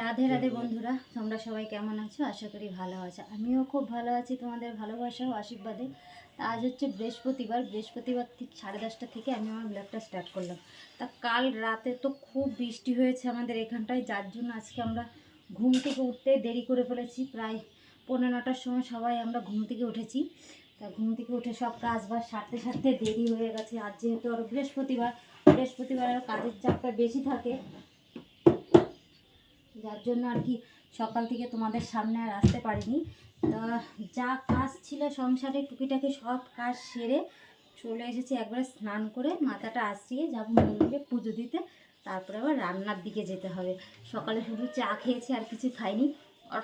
রাধে রাধে বন্ধুরা তোমরা সবাই কেমন আছো? আশা করি ভালো আছো। আমিও খুব ভালো আছি তোমাদের ভালোবাসা ও আশীর্বাদে। তা আজ হচ্ছে বৃহস্পতিবার। বৃহস্পতিবার ঠিক সাড়ে দশটা থেকে আমি আমার ব্লগটা স্টার্ট করলাম। তা কাল রাতে তো খুব বৃষ্টি হয়েছে আমাদের এখানটায় যার জন্য আজকে আমরা ঘুম থেকে উঠতে দেরি করে ফেলেছি। প্রায় পনেরো নটার সময় সবাই আমরা ঘুম থেকে উঠেছি। তা ঘুম থেকে উঠে সব কাজ বাজ সারতে সারতে দেরি হয়ে গেছে। আর যেহেতু আরও বৃহস্পতিবার বৃহস্পতিবার আর কাজের চাপটা বেশি থাকে যার জন্য আর কি সকাল থেকে তোমাদের সামনে আর আসতে পারিনি। তা যা কাজ ছিল সংসারে, টুকিটাকি সব কাজ সেরে চলে এসেছি একবারে স্নান করে, মাথাটা আসিয়ে যাব মন্দিরে পুজো দিতে। তারপরে আবার রান্নার দিকে যেতে হবে। সকালে শুধু চা খেয়েছি, আর কিছু খাইনি। আর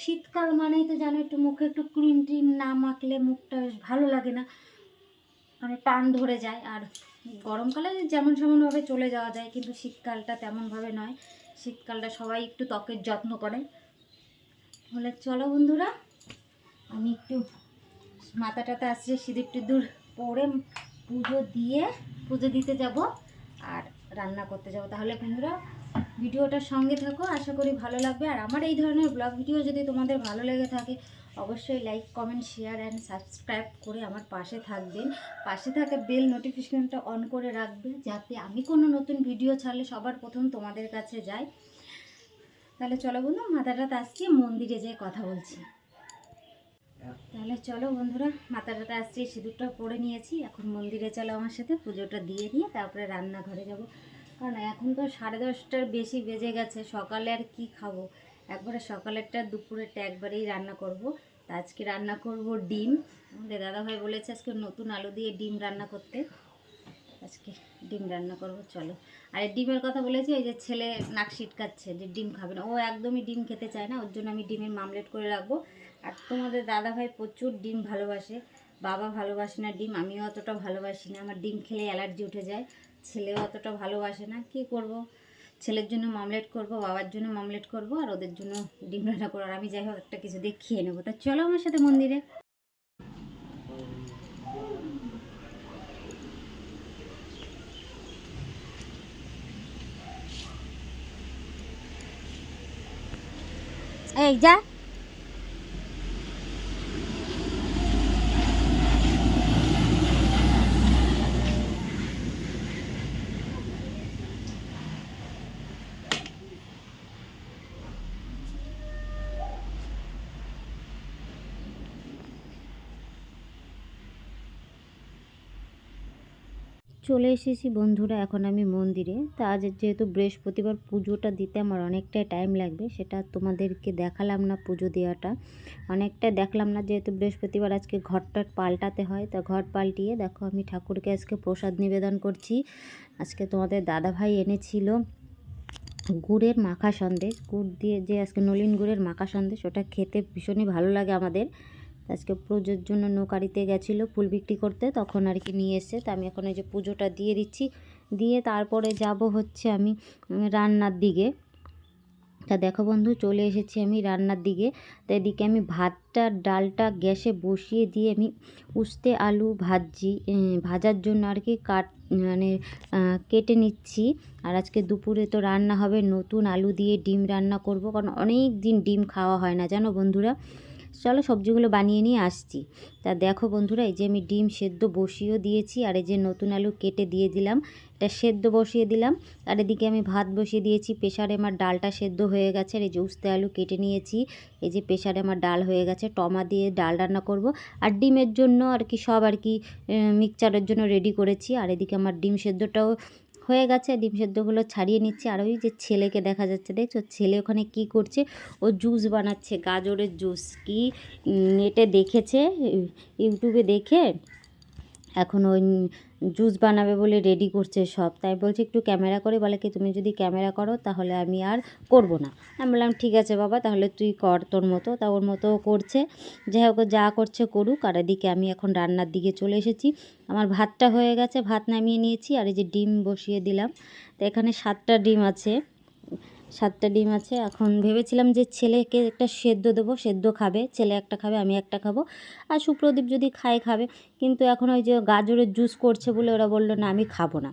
শীতকাল মানেই তো জানো, একটু মুখে একটু ক্রিম ট্রিম না মাখলে মুখটা বেশ ভালো লাগে না। মানে টান ধরে যায়। আর গরমকালে যেমন সেমনভাবে চলে যাওয়া যায়, কিন্তু শীতকালটা তেমনভাবে নয়। শীতকালটা সবাই একটু ত্বকের যত্ন করে বলে চলো বন্ধুরা, আমি একটু মাথা টাতা আসছে, সিঁদুর টিঁদুর পরে পুজো দিয়ে পুজো দিতে যাব আর রান্না করতে যাব। তাহলে বন্ধুরা, ভিডিওটার সঙ্গে থাকো, আশা করি ভালো লাগবে। আর আমার এই ধরনের ব্লগ ভিডিও যদি তোমাদের ভালো লেগে থাকে অবশ্যই like comment share and subscribe করে আমার পাশে থাকবেন। পাশে থাকা বেল নোটিফিকেশনটা অন করে রাখবে যাতে আমি কোনো নতুন ভিডিও ছাড়লে সবার প্রথম তোমাদের কাছে যায় তাহলে চলো বন্ধু মাথাটা আসছি, মন্দিরে যেয়ে কথা বলছি। তাহলে চলো বন্ধুরা মাথাটা আসছি, সিঁদুরটা পরে নিয়েছি। এখন মন্দিরে চলো আমার সাথে, পুজোটা দিয়ে নিয়ে তারপরে রান্নাঘরে যাব। কারণ এখন তো সাড়ে দশটার বেশি বেজে গেছে, সকালে আর কি খাব? একবারে সকালেরটা, দুপুরেরটা একবারেই রান্না করব। তা আজকে রান্না করব ডিম। আমাদের দাদাভাই বলেছে আজকে নতুন আলু দিয়ে ডিম রান্না করতে। আজকে ডিম রান্না করব, চলো। আর ডিমের কথা বলেছি, ওই যে ছেলে নাক সিটকাচ্ছে যে ডিম খাবে না। ও একদমই ডিম খেতে চায় না, ওর জন্য আমি ডিমের মামলেট করে রাখব। আর তোমাদের দাদাভাই প্রচুর ডিম ভালোবাসে। বাবা ভালোবাসে না ডিম, আমিও অতটা ভালোবাসি না। আমার ডিম খেলে অ্যালার্জি উঠে যায়, ছেলেও অতটা ভালোবাসে না। কি করব? ছেলের জন্য মামলেট করব, বাবার জন্য মামলেট করব, আর ওদের জন্য ডিম রান্না করব। আর আমি যাই হোক একটা কিছু দিয়ে খেয়ে নেব। তা চলো আমার সাথে মন্দিরে। এই যা। চলে এসেছি বন্ধুরা, এখন আমি মন্দিরে। তা আজ যেহেতু বৃহস্পতিবার পুজোটা দিতে আমার অনেকটাই টাইম লাগবে, সেটা তোমাদেরকে দেখালাম না পুজো দেওয়াটা। অনেকটা দেখলাম না যেহেতু বৃহস্পতিবার, আজকে ঘরটা পাল্টাতে হয়। তা ঘর পাল্টিয়ে দেখো আমি ঠাকুরকে আজকে প্রসাদ নিবেদন করছি। আজকে তোমাদের দাদাভাই এনেছিল গুড়ের মাখা সন্দেশ। গুড় দিয়ে যে আজকে নলিন গুড়ের মাখা সন্দেশ, ওটা খেতে ভীষণই ভালো লাগে আমাদের। আজকে পুজোর জন্য নৌকারিতে গেছিল, ফুল বিক্রি করতে, তখন আর কি নিয়ে এসে তা আমি এখন এই যে পুজোটা দিয়ে দিচ্ছি। দিয়ে তারপরে যাব হচ্ছে আমি রান্নার দিকে। তা দেখো বন্ধু, চলে এসেছি আমি রান্নার দিকে। তো এদিকে আমি ভাতটা, ডালটা গ্যাসে বসিয়ে দিয়ে আমি উস্তে আলু ভাজি ভাজার জন্য আর কি কাট মানে কেটে নিচ্ছি। আর আজকে দুপুরে তো রান্না হবে, নতুন আলু দিয়ে ডিম রান্না করব, কারণ অনেক দিন ডিম খাওয়া হয় না, জানো বন্ধুরা? চলো সবজিগুলো বানিয়ে নিয়ে আসছি। তা দেখো বন্ধুরা, এই যে আমি ডিম সেদ্ধ বসিয়েও দিয়েছি, আর এই যে নতুন আলু কেটে দিয়ে দিলাম, এটা সেদ্ধ বসিয়ে দিলাম। আর এদিকে আমি ভাত বসিয়ে দিয়েছি প্রেশারে আমার ডালটা সেদ্ধ হয়ে গেছে, আর এই যে উস্তে আলু কেটে নিয়েছি, এই যে প্রেশারে আমার ডাল হয়ে গেছে, টমা দিয়ে ডাল রান্না করব। আর ডিমের জন্য আর কি সব আর কি মিক্সচারের জন্য রেডি করেছি। আর এদিকে আমার ডিম সেদ্ধটাও হয়ে গেছে, ডিম সেদ্ধগুলো ছাড়িয়ে নিচ্ছে। আর ওই যে ছেলেকে দেখা যাচ্ছে, দেখছ? ছেলে ওখানে কি করছে? ও জুস বানাচ্ছে, গাজরের জুস। কি নেটে দেখেছে ইউটিউবে দেখে। এখন ওই জুস বানাবে বলে রেডি করছে সব। তাই বলছে, একটু ক্যামেরা করে, বলে কি তুমি যদি ক্যামেরা করো, তাহলে আমি আর করব না। আমি বললাম, ঠিক আছে বাবা, তাহলে তুই কর তোর মতো। তা ওর মতো করছে। যাই হোক যা করছে করুক, আর এদিকে আমি এখন রান্নার দিকে চলে এসেছি। আমার ভাতটা হয়ে গেছে, ভাত নামিয়ে নিয়েছি, আর এই যে ডিম বসিয়ে দিলাম। তো এখানে সাতটা ডিম আছে। সাতটা ডিম আছে। এখন ভেবেছিলাম যে ছেলেকে একটা সেদ্ধ দেবো, সেদ্ধ খাবে, ছেলে একটা খাবে, আমি একটা খাব। আর সুপ্রদীপ যদি খায়, খাবে। কিন্তু এখন ওই যে গাজরের জুস করছে বলে ওরা বলল, না, আমি খাব না।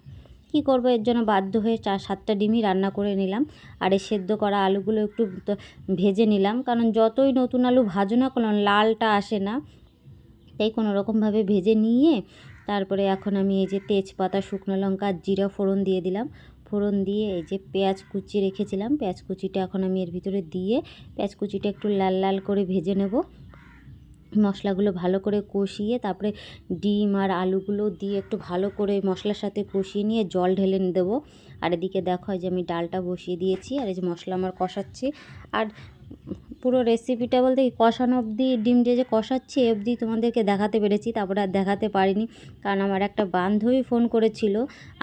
কি করব? এর জন্য বাধ্য হয়ে চার সাতটা ডিমই রান্না করে নিলাম। আর এই সেদ্ধ করা আলুগুলো একটু ভেজে নিলাম। কারণ যতই নতুন আলু ভাজো না কোনো, লালটা আসে না। তাই কোনো রকমভাবে ভেজে নিয়ে তারপরে এখন আমি এই যে তেজপাতা, শুকনো লঙ্কা জিরা ফোড়ন দিয়ে দিলাম। ফোড়ন দিয়ে এই যে পেঁয়াজ কুচি রেখেছিলাম। পেঁয়াজ কুচিটা এখন আমি এর ভিতরে দিয়ে পেঁয়াজ কুচিটা একটু লাল লাল করে ভেজে নেব। মশলাগুলো ভালো করে কষিয়ে তারপরে ডিম আর আলুগুলো দিয়ে একটু ভালো করে মশলার সাথে কষিয়ে নিয়ে জল ঢেলে দেবো। আর এদিকে দেখো যে আমি ডালটা বসিয়ে দিয়েছি। আর এই যে মশলা আমার কষাচ্ছি। আর পুরো রেসিপিটা বলতে কষানো অবধি, ডিম দিয়ে যে কষাচ্ছি অবধি তোমাদেরকে দেখাতে পেরেছি, তারপরে আর দেখাতে পারিনি। কারণ আমার একটা বান্ধবী ফোন করেছিল।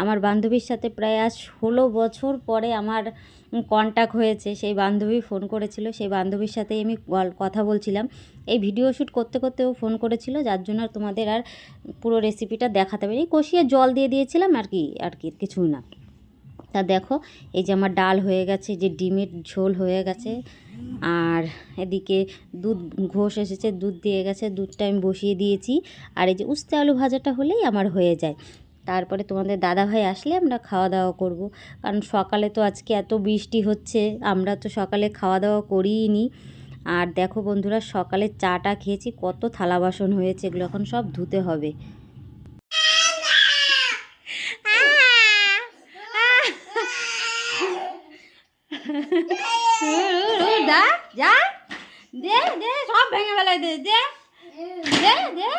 আমার বান্ধবীর সাথে প্রায় আজ ষোলো বছর পরে আমার কন্ট্যাক্ট হয়েছে। সেই বান্ধবী ফোন করেছিল। সেই বান্ধবীর সাথেই আমি কথা বলছিলাম। এই ভিডিও শ্যুট করতে করতে ও ফোন করেছিল। যার জন্য তোমাদের আর পুরো রেসিপিটা দেখাতে পারি কষিয়ে জল দিয়ে দিয়েছিলাম আর কি আর কি, কিছুই না। তা দেখো, এই যে আমার ডাল হয়ে গেছে যে ডিমের ঝোল হয়ে গেছে। আর এদিকে দুধ, ঘোষ এসেছে, দুধ দিয়ে গেছে, দুধটা আমি বসিয়ে দিয়েছি। আর এই যে উস্তে আলু ভাজাটা হলেই আমার হয়ে যায়। তারপরে তোমাদের দাদা ভাই আসলে আমরা খাওয়া দাওয়া করব। কারণ সকালে তো আজকে এত বৃষ্টি হচ্ছে, আমরা তো সকালে খাওয়া দাওয়া করিই নি আর দেখো বন্ধুরা, সকালে চাটা খেয়েছি, কত থালা বাসন হয়েছে, এগুলো এখন সব ধুতে হবে। যা, দে দে, সব ভেঙে ফেলাই দে দে দে দে।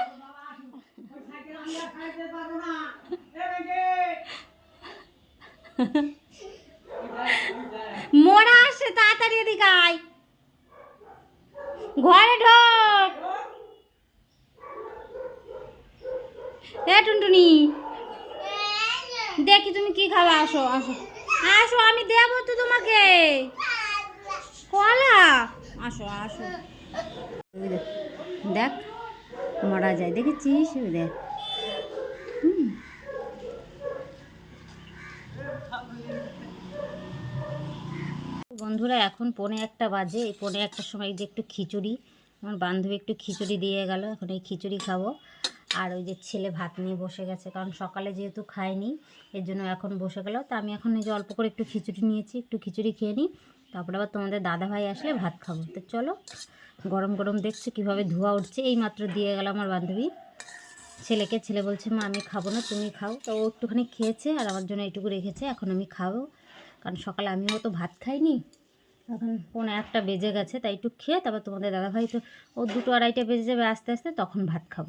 মোড়া আসছে, তাড়াতাড়ি এদিকে আয়। ঘরে ঢোক। এ, টুনটুনি, দেখি তুমি কি খাবে, আসো আসো। আসো, আমি দেবো তো তোমাকে। আসো আসো। দেখ, মরা যায় দেখেছিস? দেখ। বন্ধুরা এখন পনে একটা বাজে। পৌনে একটার সময় যে একটু খিচুড়ি। আমার বান্ধবী একটু খিচুড়ি দিয়ে গেল। এখন এই খিচুড়ি খাব। আর ওই যে ছেলে ভাত নিয়ে বসে গেছে। কারণ সকালে যেহেতু খায়নি এর জন্য এখন বসে গেল। তা আমি এখন এই যে অল্প করে একটু খিচুড়ি নিয়েছি। একটু খিচুড়ি খেয়ে নিই। তারপরে আবার তোমাদের দাদা ভাই আসলে ভাত খাব। তো চলো, গরম গরম দেখছ কীভাবে ধোয়া উঠছে। এই মাত্র দিয়ে গেল আমার বান্ধবী। ছেলেকে, ছেলে বলছে, মা, আমি খাব না, তুমি খাও। তো ও একটুখানি খেয়েছে আর আমার জন্য এইটুকু রেখেছে, এখন আমি খাব। কারণ সকালে আমিও তো ভাত খাইনি। এখন পৌনে একটা বেজে গেছে, তাই একটু খেয়ে তারপর তোমাদের দাদাভাই তো, ও দুটো আড়াইটা বেজে যাবে আস্তে আস্তে, তখন ভাত খাব।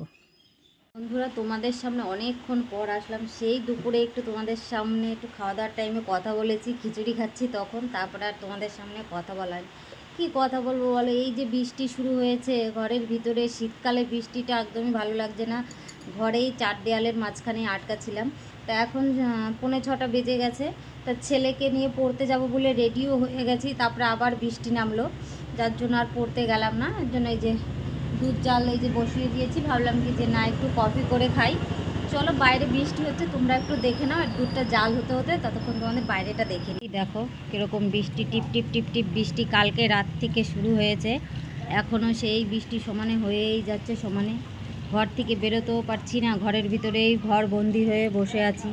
বন্ধুরা, তোমাদের সামনে অনেকক্ষণ পর আসলাম। সেই দুপুরে একটু তোমাদের সামনে একটু খাওয়া দাওয়ার টাইমে কথা বলেছি, খিচুড়ি খাচ্ছি তখন, তারপরে আর তোমাদের সামনে কথা বলার। কি কথা বলব বলো, এই যে বৃষ্টি শুরু হয়েছে, ঘরের ভিতরে শীতকালে বৃষ্টিটা একদমই ভালো লাগছে না। ঘরেই চার দেয়ালের মাঝখানে আটকা ছিলাম তা এখন পৌনে ছটা বেজে গেছে। তা ছেলেকে নিয়ে পড়তে যাব বলে রেডিও হয়ে গেছি, তারপরে আবার বৃষ্টি নামলো। যার জন্য আর পড়তে গেলাম না, এর জন্য এই যে দুধ, জাল এই যে বসিয়ে দিয়েছি, ভাবলাম কি যে না, একটু কফি করে খাই। চলো, বাইরে বৃষ্টি হচ্ছে, তোমরা একটু দেখে নাও, আর দুধটা জাল হতে হতে ততক্ষণ তোমাদের বাইরেটা দেখে নিই। দেখো, কীরকম বৃষ্টি, টিপ টিপ টিপ টিপ বৃষ্টি কালকে রাত থেকে শুরু হয়েছে। এখনও সেই বৃষ্টি সমানে হয়েই যাচ্ছে, সমানে। ঘর থেকে বেরোতেও পারছি না, ঘরের ভিতরেই ঘর বন্দি হয়ে বসে আছি।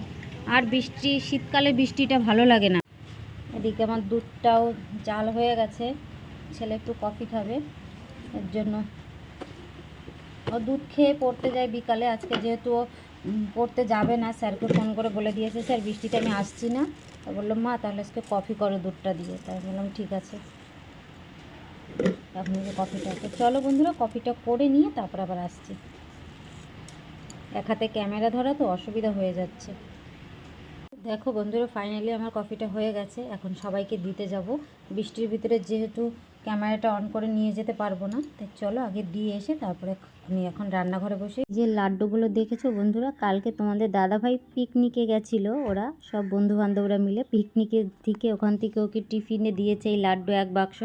আর বৃষ্টি, শীতকালে বৃষ্টিটা ভালো লাগে না। এদিকে আমার দুধটাও জাল হয়ে গেছে, ছেলে একটু কফি খাবে, এর জন্য দুধ খেয়ে পড়তে যায় বিকালে। আজকে যেহেতু ও পড়তে যাবে না, স্যারকে ফোন করে বলে দিয়েছে, স্যার, বৃষ্টিতে আমি আসছি না। তো বললাম মা, তাহলে আজকে কফি করো দুধটা দিয়ে। তাই বললাম, ঠিক আছে। এখন যে কফিটা তো চলো বন্ধুরা, কফিটা করে নিয়ে তারপর আবার আসছি। এক হাতে ক্যামেরা ধরা তো অসুবিধা হয়ে যাচ্ছে। দেখো বন্ধুরা, ফাইনালি আমার কফিটা হয়ে গেছে। এখন সবাইকে দিতে যাব। বৃষ্টির ভিতরে যেহেতু ক্যামেরাটা অন করে নিয়ে যেতে পারব না। তাই চলো আগে দিয়ে এসে তারপরে আমি এখন রান্নাঘরে বসে যে লাড্ডুগুলো দেখেছ বন্ধুরা? কালকে তোমাদের দাদাভাই পিকনিকে গেছিল ওরা। সব বন্ধু বান্ধবরা মিলে পিকনিকের থেকে ওখান থেকে ওকে টিফিনে দিয়েছে এই লাড্ডু এক বাক্স।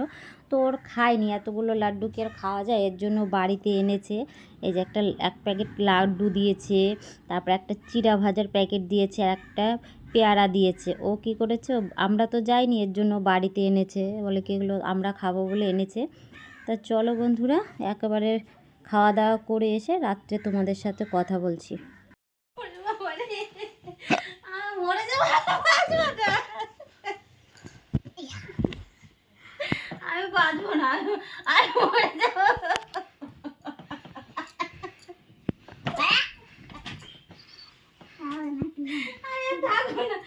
তো ওর খায়নি, এতগুলো লাড্ডু কি আর খাওয়া যায়? এর জন্য বাড়িতে এনেছে। এই যে একটা, এক প্যাকেট লাড্ডু দিয়েছে, তারপর একটা চিড়া ভাজার প্যাকেট দিয়েছে, আর একটা পেয়ারা দিয়েছে। ও কি করেছে? আমরা তো যাইনি, এর জন্য বাড়িতে এনেছে। বলে কি এগুলো আমরা খাব বলে এনেছে। তা চলো বন্ধুরা, একেবারে খাওয়া দাওয়া করে এসে রাত্রে তোমাদের সাথে কথা বলছি। আমি বাঁচবো না। মরে যাব আমি থাকব না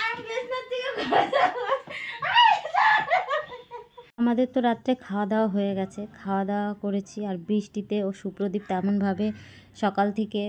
আমি বিছনার থেকে ঘরে যাব আমাদের তো রাত্রে খাওয়া দাওয়া হয়ে গেছে। খাওয়া দাওয়া করেছি আর বৃষ্টিতে ও সুপ্রদীপ তেমনভাবে সকাল থেকে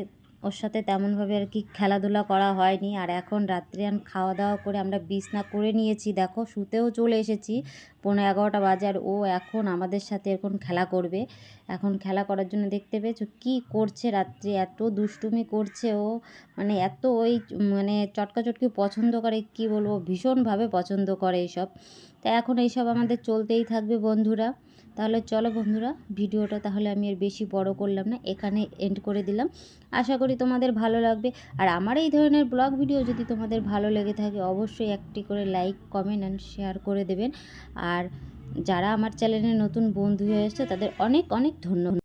ওর সাথে তেমনভাবে আর কি খেলাধুলা করা হয়নি। আর এখন রাত্রে আন খাওয়া দাওয়া করে আমরা বিছনা করে নিয়েছি। দেখো, শুতেও চলে এসেছি। পনেরো এগারোটা বাজে আর ও এখন আমাদের সাথে এখন খেলা করবে। এখন খেলা করার জন্য দেখতে পেয়েছ কী করছে রাত্রে? এত দুষ্টুমি করছে ও। মানে এত ওই মানে চটকা চটকি পছন্দ করে, কি বলব, ভীষণভাবে পছন্দ করে এইসব। তা এখন এইসব আমাদের চলতেই থাকবে বন্ধুরা। তাহলে চলো বন্ধুরা, ভিডিওটা তাহলে আমি আর বেশি বড় করলাম না, এখানে এন্ড করে দিলাম। আশা করি তোমাদের ভালো লাগবে। আর আমার এই ধরনের ব্লগ ভিডিও যদি তোমাদের ভালো লেগে থাকে, অবশ্যই একটি করে লাইক কমেন্ট অ্যান্ড শেয়ার করে দেবেন। আর যারা আমার চ্যানেলে নতুন বন্ধু হয়ে এসছে, তাদের অনেক অনেক ধন্যবাদ।